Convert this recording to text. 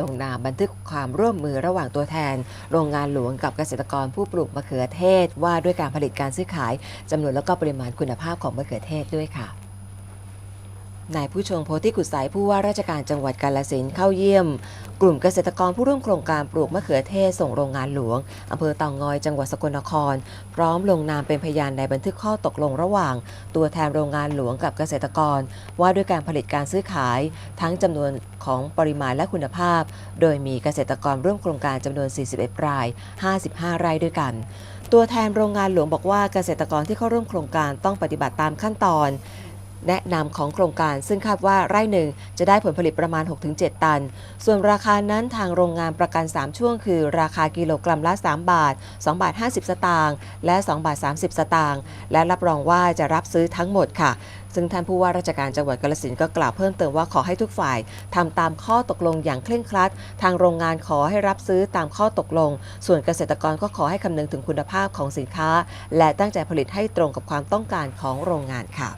ลงนามบันทึกความร่วมมือระหว่างตัวแทน โรงงานหลวงกับเกษตรกรผู้ปลูกมะเขือเทศ ว่าด้วยการผลิตการซื้อขายจำนวนและก็ปริมาณคุณภาพของมะเขือเทศด้วยค่ะ นายผู้ชงโพธิกุศายผู้ว่าราชการจังหวัดกาฬสินเข้าเยี่ยม กลุ่มเกษตรกรผู้ร่วมโครงการปลูกมะเขือเทศส่งโรงงานหลวงอำเภอเตางอยจังหวัดสกลนคร พร้อมลงนามเป็นพยานในบันทึกข้อตกลงระหว่าง ตัวแทนโรงงานหลวงกับเกษตรกร ว่าด้วยการผลิตการซื้อขาย ทั้งจำนวนของปริมาณและคุณภาพ โดยมีเกษตรกรร่วมโครงการจำนวน 41 ราย 55ไร่ด้วยกัน ตัวแทนโรงงานหลวงบอกว่าเกษตรกรที่เข้าร่วมโครงการต้องปฏิบัติตามขั้นตอน แนะนำของโครงการ ซึ่งคาดว่าไร่หนึ่งจะได้ผลผลิตประมาณ 6-7 ตัน ส่วนราคานั้นทางโรงงานประกัน 3 ช่วง คือ ราคากิโลกรัมละ 3 บาท 2 บาท 50 สตางค์และ 2 บาท 30 สตางค์และรับรองว่าจะรับซื้อทั้งหมดค่ะ ซึ่งท่านผู้ว่าราชการจังหวัดกาฬสินธุ์ก็กล่าวเพิ่มเติมว่าขอให้ทุกฝ่ายทำตามข้อตกลงอย่างเคร่งครัด ทางโรงงานขอให้รับซื้อตามข้อตกลง ส่วนเกษตรกรก็ขอให้คำนึงถึงคุณภาพของสินค้า และตั้งใจผลิตให้ตรงกับความต้องการของโรงงานค่ะ